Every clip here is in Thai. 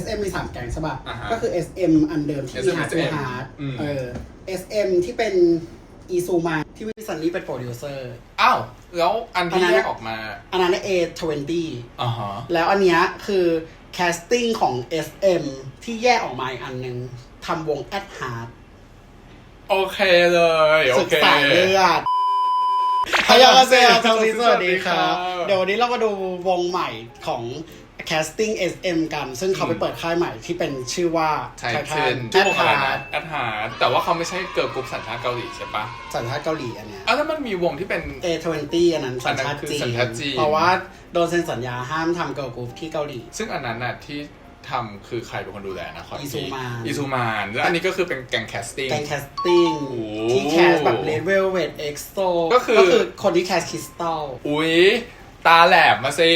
SM มีสามแก๊งใช่ป่ะ อ่าฮะก็คือ SM อันเดิมที่ SM มีฮาร์ด SM ฮาร์ดอืม เออ SM ที่เป็นอีซูมาที่วิสันนี่เป็นโปรดิวเซอร์ อ้าว แล้วอันอันที่นั้นแยกออกมาอันนั้น A20 อ่าฮะแล้วอันเนี้ยคือแคสติ้งของ SM ที่แยกออกมาอีกอันหนึ่งทำวง At Heart โอเคเลยโอศึกเคสายเลือดพยาเซลทวีสวัสดีครับ เดี๋ยววันนี้เรามาดูวงใหม่ของ casting SM กัน ซึ่งเขาไปเปิดค่ายใหม่ที่เป็นชื่อว่าใช่ Titan เช่น At ชื่อวงอะไรนะ Heart แอดฮาร์ดแต่ว่าเขาไม่ใช่เกิร์ลกรุ๊ปสัญชาติเกาหลีใช่ปะสัญชาติเกาหลีอันเนี้ยอ้าวแล้วมันมีวงที่เป็น A20 อันนั้นสัญชาติอันนั้นคือจีสัญชาติจีนเพราะว่าโดนเซ็นสัญญาห้ามทำเกิร์ลกรุ๊ปที่เกาหลี ซึ่งอันนั้นน่ะที่ทำคือใครเป็นคนดูแลนะขออีกทีอิซูมานอิซูมานแล้วอันนี้ก็คือเป็นแกงแคสติ้งแกงแคสติ้งโอ้ที่แคสแบบเลเวลเวทเอ็กโซก็คือก็คือคนที่แคสคริสตัลอุ๊ย ตาแหลมมาสิ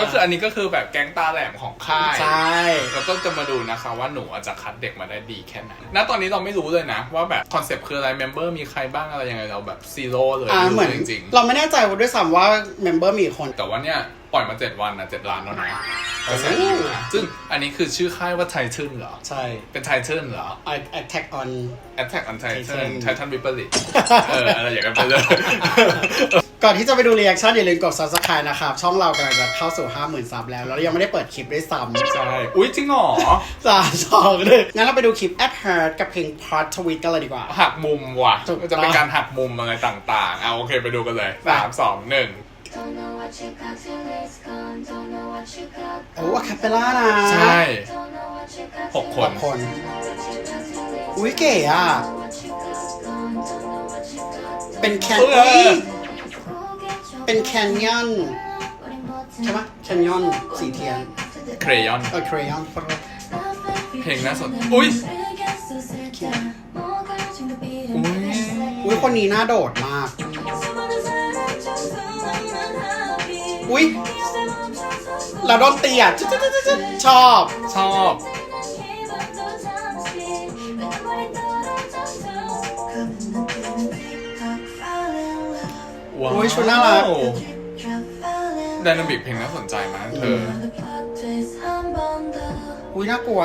ก็คืออันนี้ก็คือแบบแก๊งตาแหลมของค่าย ใช่เราก็จะมาดูนะคะว่าหนูอาจจะคัดเด็กมาได้ดีแค่ไหน ณ ตอนนี้เราไม่รู้เลยนะ ว่าแบบคอนเซปต์คืออะไรเมมเบอร์มีใครบ้างอะไรยังไงเราแบบซีโร่เลยอ่าไม่เหมืรู้อนจริงเราไม่แน่ใจด้วยซ้ำว่าเมมเบอร์มีคนๆแต่ว่าเนี่ยปล่อยมา7วันนะ7ล้านแล้วนะกระแสดีอยู่นะซึ่งอันนี้คือชื่อค่ายว่าไททันเหรอ ใช่ เป็นไททันเหรอ I- Attack on Attack on Titan Titan Titan Viperit เอออะไรอย่างนั้นไปเลย ก่อนที่จะไปดูรีแอคชั่นอย่าลืมกด subscribe นะครับ ช่องเรากำลังจะเข้าสู่ 50,000ซับแล้ว แล้วยังไม่ได้เปิดคลิปด้วยซ้ำใช่ อุ๊ยจริงเหรอสามสองหนึ่งงั้นเราไปดูคลิป at heart กับเพลง part tweet กันเลยดีกว่า หักมุมว่ะ ถูกต้อง จะเป็นการหักมุมอะไรต่างๆเอาโอเคไปดูกันเลยสามสองหนึ่ง Don't know what you got till it's gone. Don't know what you got. โอ้อะคาเปล่านะใช่ Don't know what you got. หกคน คน อุ้ยเก๋อะ เป็นแคนเออ เป็นแคนยอนใช่ปะแคนยอนสีเทียนเครยอน เออเครยอนเพลงน่าสนอุ๊ยอุ้ยคนนี้น่าโดดมาก อุ้ยแล้วดนตรีอะจึ๊ดจึ๊ดจึ๊ดจึ๊ดชอบ ชอบ ว้าวโอ้ยชุดน่ารัก ไดนามิกเพลงน่าสนใจมากเธอ อุ้ยน่ากลัว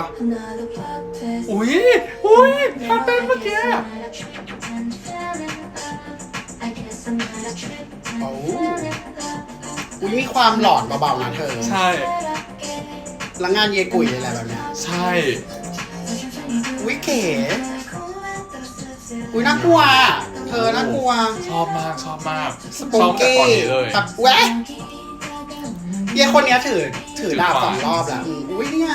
อุ๊ยอุ๊ยท่าเต้นเมื่อกี้อะโอ้ อุ้ยมีความหลอนเบาๆนะเธอใช่ แล้วงานเยกุยอะไรแบบเนี้ยใช่ อุ้ยเก๋ อุ้ยน่ากลัวเธอน่ากลัวชอบมากชอบมากสปูชอบแต่กี้ตอนนี้เลยแบบแวะเยคนเนี้ยถือ ถือดาบสองรอบแล้วอืมอุ้ยเนี่ย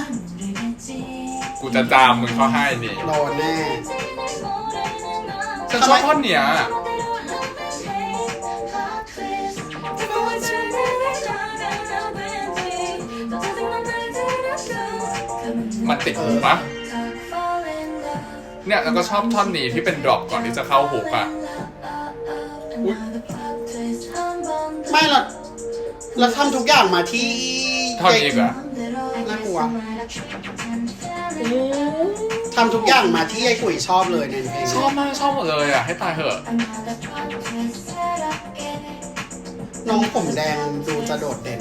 กูจะจามมึงเข้าให้นี่โดนแน่ ฉันชอบท่อนเนี้ยมันติดหูปะ เนี่ยแล้วก็ชอบท่อนนี้ที่เป็นดรอปก่อนที่จะเข้าฮุกอะอุ๊ย ไม่เราเราทำทุกอย่างมาที่ท่อนนี้อีกเหรอ น่ากลัวทำทุกอย่างมาที่ยายกุยชอบเลยในเพลงชอบมากชอบหมดเลยอะให้ตายเถอะ น้องผมแดงดูจะโดดเด่น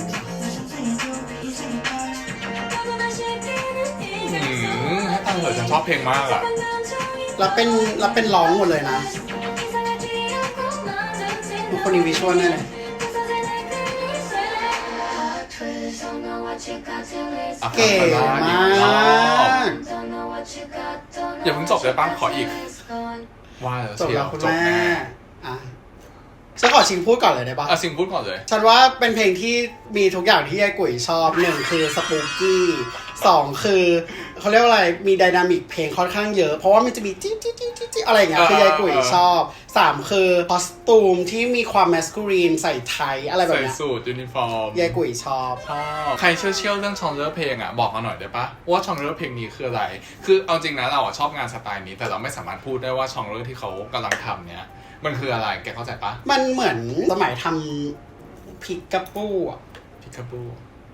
อืมให้ตายเถอะฉันชอบเพลงมากอะ แล้วเป็นแล้วเป็นร้องหมดเลยนะคนนี้วิชวลแน่เลยอะเก๋มากอย่าเพิ่งจบเลยป้าขออีก ว่าแล้วจบเชียแล้ววคุณจบแม่แน่อะฉันขอชิงพูดก่อนเลยได้ปะอะสิงพูดก่อนเลย ฉันว่าเป็นเพลงที่มีทุกอย่างที่ยายกุ๋ยชอบหนึ่งคือสปูกี้ สองคือเขาเรียกว่าอะไรมีไดนามิกเพลงค่อนข้างเยอะ เพราะว่ามันจะมีจิ๊ดจิ๊ดจิ๊ดจิ๊ดจิ๊ดอะไรอย่างเงี้ยคือยายกุ๋ยชอบสามคือคอสตูมที่มีความแมสคูรีนใส่ไทยอะไรแบบใส่เนี้ยสูทยูนิฟอร์มยายกุ๋ยชอบชอบใครเชี่ยวเชี่ยวเรื่องชองเลอร์เพลงอะบอกมาหน่อยได้ปะว่าชองเลอร์เพลงนี้คืออะไร คือเอาจริงนะเราอะชอบงานสไตล์นี้ แต่เราไม่สามารถพูดได้ว่าชองเลอร์ที่เขากำลังทำเนี่ยมันคืออะไรแกเข้าใจปะมันเหมือนสมัยทำพิกกาปูอะพิคาบู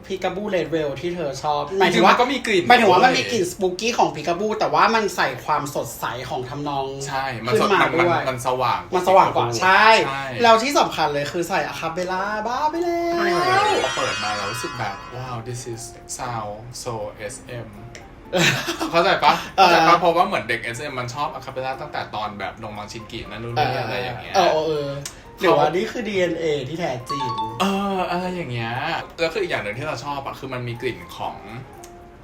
พิกาบูเลดเวลที่เธอชอบหจมายริถึงงๆมัว่านก็มีกลิ่นหมายถึงว่ามันด้วยมีกลิ่นสปูกี้ของพิกาบูแต่ว่ามันใส่ความสดใสของทำนองใช่มันขึ้สนดมามันมันด้วยมันสว่างมันสว่างกว่าใช่ใช่แล้วที่สำคัญเลยคือใส่อะคาเบล่าบ้าไปแล้วพอเปิดมาแล้วรู้สึกแบบว้าว this is sound so SM เข้าใจปะเข้าใจปะเพราะว่าเหมือนเด็ก SM มันชอบอะคาเปล่าตั้งแต่ตอนแบบลงมังชินกินั่นนู่นนี่อะไรอย่างเงี้ยเออเออเออ หรือว่านี่คือ DNA ที่แท้จริง เอออะไรอย่างเงี้ยแล้วคืออีกอย่างหนึ่งที่เราชอบอะคือมันมีกลิ่นของ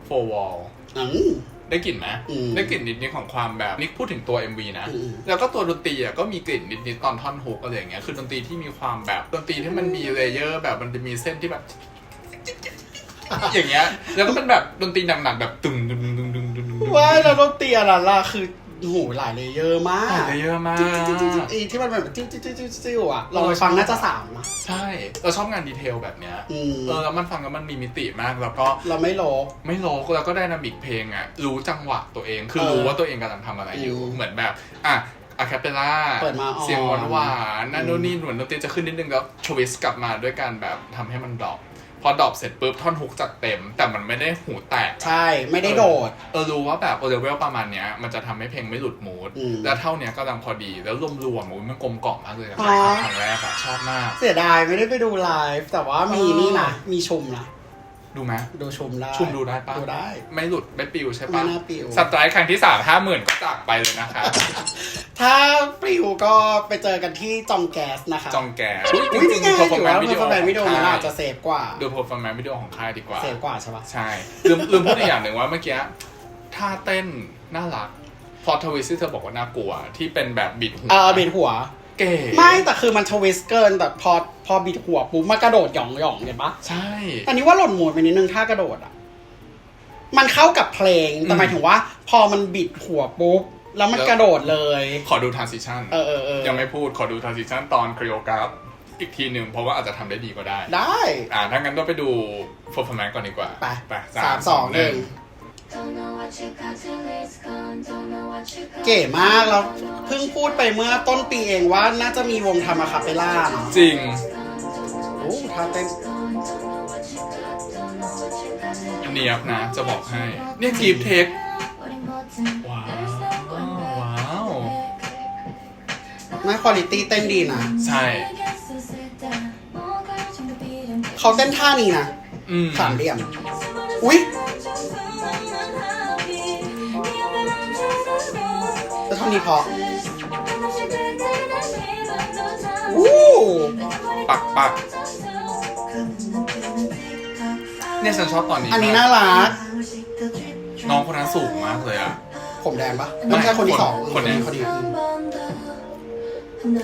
four wall อืม ได้กลิ่นไหมอืมได้กลิ่นนิดๆของความแบบนิกพูดถึงตัว MV นะ อืม แล้วก็ตัวดนตรีอะก็มีกลิ่นนิดๆตอนท่อนฮุกอะไรอย่างเงี้ยคือดนตรีที่มีความแบบดนตรีที่มันมีเลเยอร์ แบบมันจะมีเส้นที่แบบ อย่างเงี้ย แล้วก็เป็นแบบดนตรีหนักๆแบบตึงดึงดึงดึงดึงดึงว้ายแล้วดนตรีอะไรล่ะคือ โหหลายเลเยอร์มากเลเยอร์มากจิ๊วจิ๊วจิ๊วจิ๊วอีที่มันแบบจิ้วจิ้วจิ้วจิ้วจิ้วอะลองไปฟังน่าจะสามอะใช่เราชอบงานดีเทลแบบเนี้ยอืมเออแล้วมันฟังแล้วมันมีมิติมากแล้วก็เราไม่โลกไม่โลกแล้วก็ไดนามิกเพลงอะรู้จังหวะตัวเองคือเออรู้ว่าตัวเองกำลังทำอะไรอยู่อืมเหมือนแบบอะอะคาเปล่าเปิดมาอ่อนเสียงหวานหวานๆนั่นอืมนู่นนี่เหมือนดนตรีจะขึ้นนิดนึงแล้วทวิสต์กลับมาด้วยการแบบทำให้มันดรอปพ อดรอปเสร็จปุ๊บท่อนฮุกจัดเต็ม แต่มันไม่ได้หูแตก ใช่ไม่ได้โดด เออรู้ว่าแบบเลเวลประมาณเนี้ยมันจะทำให้เพลงไม่หลุดมูดอืม แล้วเท่าเนี้ยกำลังพอดีแล้วรวมๆอุ๊ยมันกลมกล่อมมากเลยนะอ๋อครั้งแรกอะชอบมาก เสียดายไม่ได้ไปดูไลฟ์แต่ว่ามีเออนี่นะมีชุมนะ ดูไหมดูชุมได้ชุมดูได้ปะดูได้ ไม่หลุดไม่ปิวใช่ไม่ปะน่าปิว สไตร์ครั้งที่สามห้าหมื่นก็จากไปเลยนะคะ ถ้าปลิวก็ไปเจอกันที่จองแก๊สนะคะจองแก่อุ้ยนี่ไงเพอร์ฟอถืร์อแมว่านซ์วิเพอดีร์โอฟอร์แมนซ์วิดีโอมันขงอาจจะเซฟกว่าดูเพอร์ฟอร์แมนซ์วิดีโอของค่ายดีกว่า เซฟกว่าใช่ปะใช่ ลืมลืมพูดอีกอย่างหนึ่งว่าเมื่อกี้ท่าเต้นน่ารัก พอทวิสที่เธอบอกว่าน่ากลัวที่เป็นแบบบิดหัว เออบิดหัว เก๋ไม่แต่คือมันทวิสต์เกินแต่พอพอบิดหัวปุ๊บมันกระโดดหย่องหย่องเห็นปะใช่อันนี้ว่าหล่นโหมดไปนิดนึงท่ากระโดดอะ มันเข้ากับเพลงแต่อืมหมายถึงว่า พอมันบิดหัวปุ๊บแล้วมันแล้วกระโดดเลย ขอดูทรานซิชันเออเออเออยังไม่พูดขอดูทรานซิชันตอนคริโอกราฟอีกทีหนึ่งเพราะว่าอาจจะทำได้ดีก็ได้ ได้ อ่าถ้างั้นก็ไปดูเพอร์ฟอร์แมนซ์ก่อนดีกว่า ไปไปสามสองหนึ่ง Don't know what you got till it's gone. Don't know what you got. เก๋มากเราเพิ่งพูดไปเมื่อต้นปีเองว่าน่าจะมีวงทำอะคาเปล่าเนาะจริง โอ้ท่าเต้นเนียบนะ จะบอกให้ เนี่ยกีฟเทคว้าวว้าวไม่คุณภาพเต้นดีนะ ใช่ เขาเต้นท่านี้นะอืมสามเหลี่ยม อุ๊ย ท่านี้พออู้ปักปักเนี่ยฉันชอบตอนนี้อันนี้มกน่ารัก น้องคนนั้นสูงมากเลยอะ ผมแดงปะไม่ใช่คนที่สองคนเนี้ยคนนี้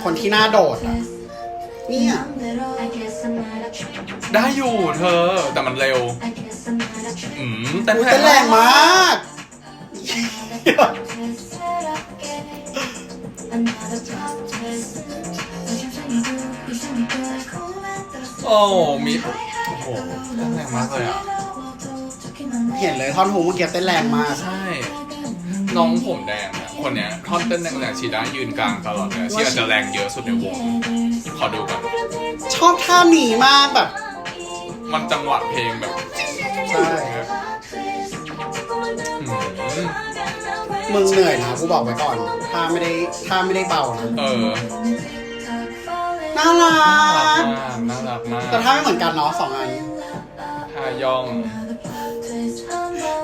คนที่หน้าโดดอะเนี่ยได้อยู่เธอ แต่มันเร็ว อืมเต้นอุ๊ยแรเต้นแรงงมาก มากโอ้มีโอ้โหเต้นแรงมากเลยอะ เห็นเลยท่อนหูเมื่อกี้เต้นแรงมาก ใช่ น้องผมแดงเนี่ยคนเนี้ยท่อนเต้นแรงๆชีได้ยืนกลางตลอดเลยที่อาจจะแรงเยอะสุดในวง ขอดูกันชอบท่านี้มากแบบ มันจังหวะเพลงแบบใช่ อืมมึงเหนื่อยนะกูบอกไว้ก่อนถ้าไม่ได้ถ้าไม่ได้เบานะ เออ น่ารัน่ารักกมากน่ารักมากแต่ถ้าไม่เหมือนกันเนาะสองอันทายอง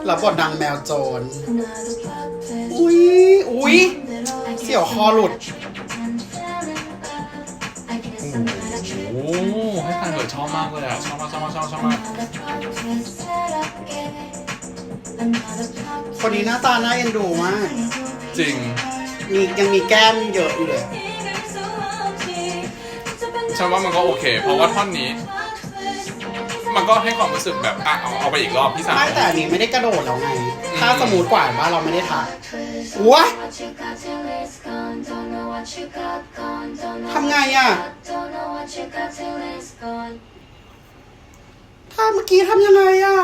รับบทดังแมวโจร อุ้ยอุ้ยเสี่ยวคอหลุด โอ้โหให้ตายเลยชอบมากเลยอะชอบมากชอบมากชอบมากชอบมากคนนี้หน้าตาน่าเอ็นดูมาก จริง มียังมีแก้มเยอะอยู่เลย ฉันว่ามันก็โอเค เพราะว่าท่อนนี้ มันก็ให้ความรู้สึกแบบอะเอาเอาไปอีกรอบพี่สาวไม่แต่อันนี้ไม่ได้กระโดดแล้วไง ถ้าสมูทกว่าว่าเราไม่ได้ทักว้ายทำไงอะถ้าเมื่อกี้ทำยังไงอะ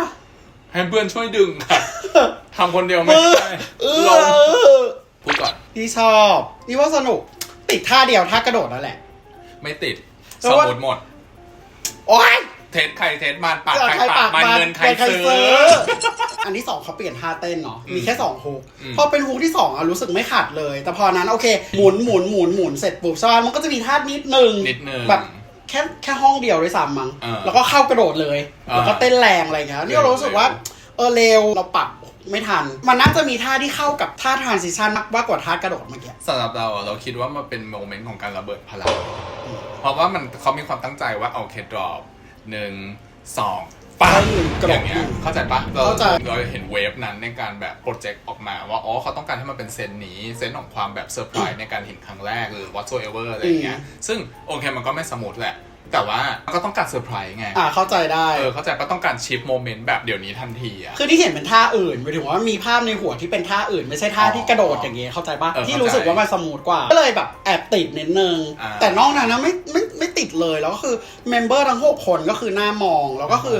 ให้เพื่อนช่วยดึงค่ะทำคนเดียวไม่เออได้เอลงอพูดก่อน นี่ชอบ นี่ว่าสนุก ติดท่าเดียวท่ากระโดดนั่นแหละ ไม่ติดแล้ สวว่ามูทหมด โอ๊ยเทสใครเทสมันปากเออใครปากมันเงินใครซื้อ อันที่สองเขาเปลี่ยนท่าเต้นเนาะอืมมีแค่สองฮุกอืมพอเป็นฮุกที่สองอะรู้สึกไม่ขัดเลย แต่พอนั้นโอเค หมุนหมุนหมุนหมุนเสร็จปุ๊บใช่ปะมันก็จะมีท่านิดนึงนิดนึงแบบแค่แค่ห้องเดียวด้วยซ้ำมั้งเออแล้วก็เข้ากระโดดเลยอ่าแล้วก็เต้นแรงอะไรอย่างเงี้ย นี่เรารู้สึกว่าเออเร็วเราปรับไม่ทัน มันน่าจะมีท่าที่เข้ากับท่าทรานซิชันมากกว่าท่ากระโดดเมื่อกี้สำหรับเราอะเราคิดว่ามันเป็นโมเมนต์ของการระเบิดพลัง เพราะว่ามันเขามีความตั้งใจว่าโอเคดรอปหนึ่งสองปังกระโดดอย่างเงี้ยเข้าใจปะเราเข้าใจเราเห็นเวฟนั้นในการแบบโปรเจกต์ออกมาว่าอ๋อเขาต้องการให้มันเป็นเซนนี้เซนของความแบบเซอร์ไพรส์ในการเห็นครั้งแรกหรือ whatsoever อะไรอย่างเงี้ยซึ่งโอเคมันก็ไม่สมูทแหละ แต่ว่าก็ต้องการเซอร์ไพรส์ไง อ่าเข้าใจได้ เออเข้าใจก็ต้องการชิปโมเมนต์แบบเดี๋ยวนี้ทันทีอะคือที่เห็นเป็นท่าอื่นหมายถึงว่ามีภาพในหัวที่เป็นท่าอื่น ไม่ใช่ท่าที่กระโดดอย่างเงี้ยเข้าใจปะเออเข้าใจที่รู้สึกว่ามันสมูทกว่า ก็เลยแบบแอบติดนิดนึง อ่า แต่นอกนั้นนะไม่ไม่ไม่ติดเลยแล้วก็คือเมมเบอร์ทั้งหกคนก็คือหน้ามองแล้วก็คือ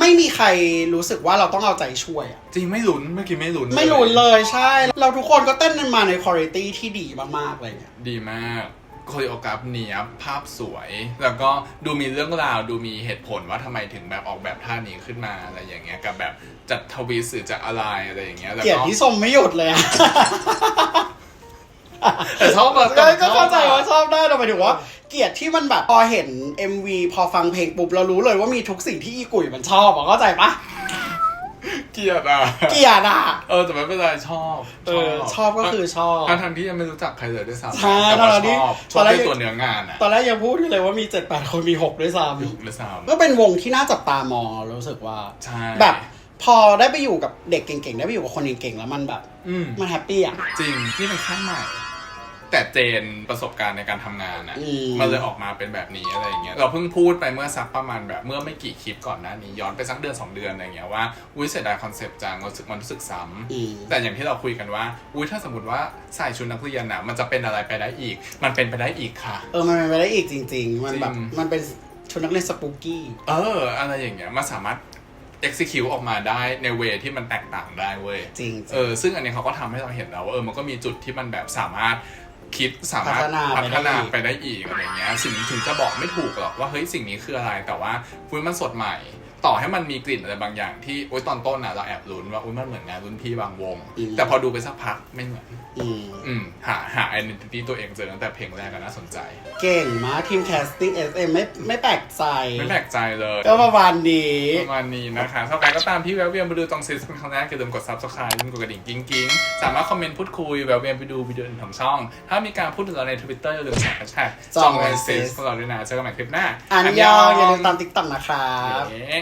ไม่มีใครรู้สึกว่าเราต้องเอาใจช่วยอะจริงไม่ลุ้นเมื่อกี้ไม่ลุ้นไม่รุนเลยใช่ เราทุกคนก็เต้นมาในคุณภาพที่ดีมากๆเลยเนี่ย ดีมาก โคโรกราฟเนียบภาพสวย แล้วก็ดูมีเรื่องราวดูมีเหตุผลว่าทำไมถึงแบบออกแบบท่านี้ขึ้นมาอะไรอย่างเงี้ยกับแบบจะทวีตสื่อจะอะไรอะไรอย่างเงี้ยแล้วเกลียดก็ที่ชมไม่หยุดเลยอะแต่ชอบแบบก็ก็เข้าใจว่าชอบได้แต่หมายถึงว่า เกลียดที่มันแบบพอเห็น MV พอฟังเพลงปุ๊บเรารู้เลยว่ามีทุกสิ่งที่อีกุ๋ยมันชอบอะเข้าใจปะ เกลียดอะ เกลียดอะเออแต่ไม่เป็นไรชอบเออชอบก็คือชอบทั้งทางๆที่ยังไม่รู้จักใครเลยด้วยซ้ำใช่แต่ว่าตอนนี้ชอบชตออบนแรกด้วยตัวเนื้องานอะตอนแรกยังพูดอยู่เลยว่ามีเจ็ดแปดคนมีหกด้วยซ้ด้วยซ้ำก็เป็นวงที่น่าจับตามองรู้สึกว่าำใช่แบบพอได้ไปอยู่กับเด็กเก่งๆ ได้ไปอยู่กับคนเก่งๆ แล้วมันแบบอืมมันแฮปปี้อะ จริง นี่เป็นค่ายใหม่ แต่เจนประสบการณ์ในการทำงานอะอืม มันเลยออกมาเป็นแบบนี้อะไรอย่างเงี้ยเราเพิ่งพูดไปเมื่อสักประมาณแบบเมื่อไม่กี่คลิปก่อนหน้านี้ย้อนไปสักเดือนสองเดือนอะไรเงี้ยว่าอุ้ยเสียดายคอนเซปต์จังรู้สึกมันรู้สึกซ้ำ อืม แต่อย่างที่เราคุยกันว่า อุ้ยถ้าสมมติว่าใส่ชุดนักเรียนน่ะ มันจะเป็นอะไรไปได้อีก มันเป็นไปได้อีกค่ะ เออ มันเป็นไปได้อีกจริง ๆ มันแบบ จริง มันเป็นชุดนักเรียนสปูกี้ เออ อะไรอย่างเงี้ย มันสามารถ execute ออกมาได้ในเวที่มันแตกต่างได้เว้ย จริงเออ ซึ่งอันนี้เขาก็ทำให้เราเห็นแล้วว่าเออ มันก็มีจุดที่มันแบบสามารถ คิดสามารถพัฒนาไปพัฒนาได้อีกไปได้อีกอะไรเงี้ยสิ่งถึงจะบอกไม่ถูกหรอกว่าเฮ้ยสิ่งนี้คืออะไรแต่ว่าฟุ้ยมันสดใหม่ ต่อให้มันมีกลิ่นอะไรบางอย่างที่โอ๊ยตอนต้นน่ะเราแอบลุ้นว่าอุ้ยมันเหมือนงานรุ่นพี่บางวงแต่พอดูไปสักพักไม่เหมือน อืมอืม หาหา identity ตัวเองเจอตั้งแต่เพลงแรกก็น่าสนใจ เก่งมากทีมแคสติ้ง SM ไม่ไม่แปลกใจไม่แปลกใจเลยก็ประมาณนี้ประมาณนี้นะคะถ้าใครก็ตามที่แวะเวียนไปดูตองซีซั่นครั้งแรกอย่าลืมกด subscribe อย่าลืมกดกระดิ่งกิ้งกิ้งสามารถคอมเมนต์พูดคุยแวะเวียนไปดูวิดีโออื่นของช่อง ถ้ามีการพูดถึงเราใน Twitter อย่าลืมแชร์แท็กจจอองงไว้ไอซิซิสสพวกเราด้วยนะเจอกันใหม่คลิปหน้าอันยองอย่าลืมตามติ๊กต็อกนะครับ เย้